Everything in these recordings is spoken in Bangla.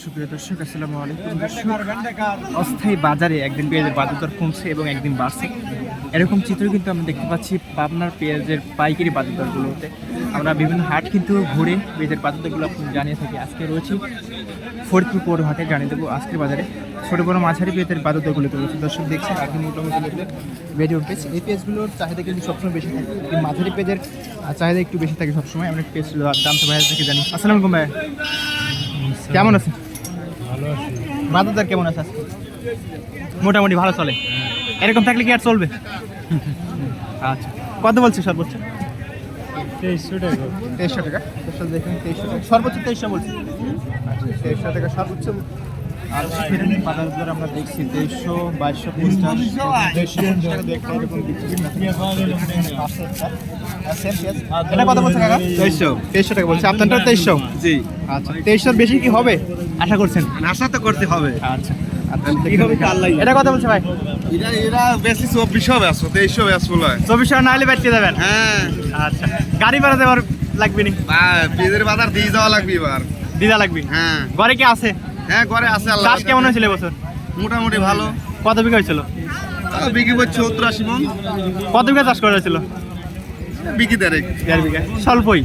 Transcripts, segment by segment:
সুপ্রিয় দর্শক আসসালামু আলাইকুম। দর্শক অস্থায়ী বাজারে একদিন পেঁয়াজের বাজার দর কমছে এবং একদিন বাড়ছে। এরকম চিত্র কিন্তু আমরা দেখতে পাচ্ছি পাবনার পেঁয়াজের পাইকারি বাজার দরগুলোতে আমরা বিভিন্ন হাট কিন্তু ঘুরে পেঁয়াজের বাজার দরগুলো আপনি জানিয়ে থাকি। আজকে রয়েছি ফরিদপুর পৌর হাটে জানিয়ে দেবো আজকের বাজারে। ছোটো বড় মাঝারি পেঁয়াজের বাজার দরগুলো রয়েছে। দর্শক দেখছেন কি মোটামুটি ভিডিও পেজ এই পেজগুলোর চাহিদা কিন্তু সবসময় বেশি থাকে। মাঝারি আহ, চাহিদা একটু বেশি থাকে সবসময়। আমরা পেজ দাম তো বাইরে থেকে জানি। আসসালামু আলাইকুম ভাই। কেমন আছেন? আছি বাজার দর কেমন আছে আজকে? মোটামুটি ভালো চলে। এরকম থাকলে কি আর চলবে? আচ্ছা কত বলছে সর্বোচ্চ? তেইশশো টাকা। তেইশশো টাকা? তেইশশো দেখুন তেইশশো টাকা। সর্বোচ্চ তেইশশো বলছি। আচ্ছা তেইশশো টাকা সর্বোচ্চ। আর বাজার দর আমরা দেখছি তেইশশো বাইশশো পঞ্চাশ দেড়শো টাকা দেখতে এরকম বিক্রি এটা কত বলছে কাকা? তেইশশো। তেইশশো টাকা বলছে। আপনারটাও তেইশশো? জি। আচ্ছা তেইশশোর বেশি কি হবে? আশা করছেন। আশা তো করতে হবে। আচ্ছা। কি হবে কি আল্লাহই এটা কথা বলছে ভাই? এরা এরা বেশি চব্বিশশো ব্যস্ত তেইশশো ব্যস্ত বলে চব্বিশশো না হলে বেচতে যাবেন হ্যাঁ। আচ্ছা। গাড়ি ভাড়া দেওয়ার লাগবে নি? পেঁয়াজের বাজার দিয়ে যাওয়া লাগবে এবার। দিদা লাগবে? হ্যাঁ। ঘরে কি আছে? হ্যাঁ ঘরে আছে আল্লাহ চাষ কেমন হয়েছিল এবছর? মোটামুটি ভালো। কত বিঘা হয়েছিল? বিক্রি করছে সত্তর আশি মন। কত বিঘা চাষ করা হয়েছিল? বিক্রি দেড়েক দেড় বিঘা। স্বল্পই।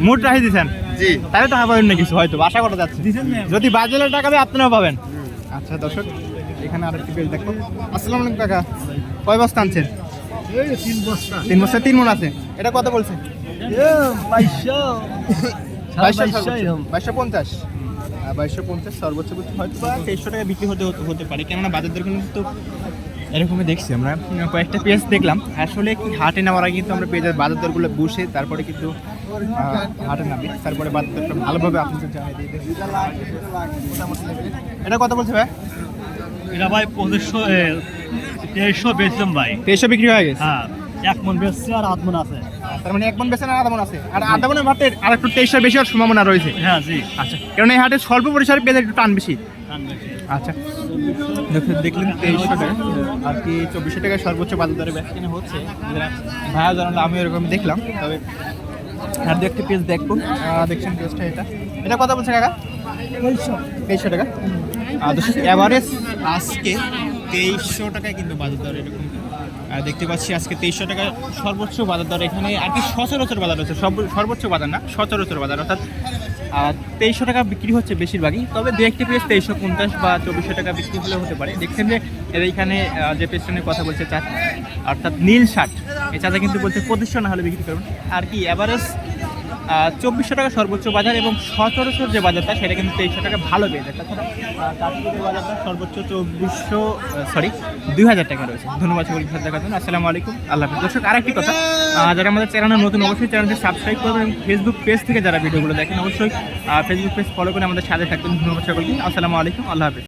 মুট রাখি দিচ্ছেন জি। তাহলে টাকা পাবেন না কিছু হয়তো আশা করা যাচ্ছে। যদি বাজারের টাকা দেয় আপনারাও পাবেন। আচ্ছা দর্শক এখানে আরেকটি পেজ দেখো। আসসালামু আলাইকুম কাকা। কয় বস্তা আনছেন? তিন বস্তা। তিন বস্তা তিন মন আছে। এটা কত বলছে? বাইশশো। বাইশশো বাইশশো পঞ্চাশ। বাইশশো পঞ্চাশ সর্বোচ্চ হয়তো বা তেইশশো টাকা বিক্রি হতে হতে- হতে পারে। কেননা বাজার দর কিন্তু এরকমই দেখছি আমরা। কয়েকটা পেজ দেখলাম। আসলে কি হাটে নেওয়ার আগে কিন্তু আমরা পেজের বাজার দরগুলো বসে তারপরে কিন্তু হাটে নামি। তারপরে বাজার দরটা ভালোভাবে আপনি। এটা কত বলছে ভাই? এটা ভাই পঁচিশশো তেইশশো বেচলাম ভাই। তেইশশো বিক্রি হয়ে গেছে? হ্যাঁ। এক মন বেচছে আর আধ মন আছে। তার মানে এক মন বেছে না আধা মন আছে। আর আধা মনের ভাতের আর একটু তেইশশো বেশি হওয়ার সম্ভাবনা রয়েছে। হ্যাঁ জি। আচ্ছা কারণ এই হাটে স্বল্প পরিসরে একটু টান বেশি। আচ্ছা। দেখলেন তেইশশো টাকা। আর কি চব্বিশশো টাকা সর্বোচ্চ বাজার দরে বেচা কিনা হচ্ছে। জানালো আমি এরকম দেখলাম। তবে আর দু একটি পেজ দেখব দেখছেন পেজটা এটা। এটা কথা বলছে কাকা? তেইশশো। টাকা। আর অ্যাভারেজ আজকে তেইশশো টাকায় কিন্তু বাজার দর এরকম। দেখতে পাচ্ছি আজকে তেইশশো টাকা সর্বোচ্চ বাজার দর এখানে, আর কি সচরাচর বাজার হচ্ছে সর্বোচ্চ বাজার না, সচরাচর বাজার, অর্থাৎ তেইশশো টাকা বিক্রি হচ্ছে বেশিরভাগই, তবে দু একটি পেজ তেইশশো পঞ্চাশ বা চব্বিশশো টাকা বিক্রি হলে হতে পারে। দেখছেন যে, এর এইখানে যে পেজটা কথা বলছে চা অর্থাৎ নীল শার্ট, এই চাটা কিন্তু বলছে পঁচিশশো না হলে বিক্রি করবেন। আর কি অ্যাভারেজ চব্বিশশো টাকা সর্বোচ্চ বাজার এবং সচরাচর যে বাজারটা, সেটা কিন্তু তেইশশো টাকা ভালো পেয়ে যায়। তাছাড়া কাশ্মীরের বাজারটা সর্বোচ্চ চব্বিশশো সরি দুই হাজার টাকা রয়েছে। ধন্যবাদ সকলকে সাথে দেখার জন্য। আসসালামু আলাইকুম। আল্লাহ হাফিজ। দর্শক, আরেকটি কথা যারা আমাদের চ্যানেলে নতুন, অবশ্যই চ্যানেলটি সাবস্ক্রাইব করবেন এবং ফেসবুক পেজ থেকে যারা ভিডিওগুলো দেখেন, অবশ্যই ফেসবুক পেজ ফলো করে আমাদের সাথে থাকবেন। ধন্যবাদ সকলকে। আসসালামু আলাইকুম। আল্লাহ হাফিজ।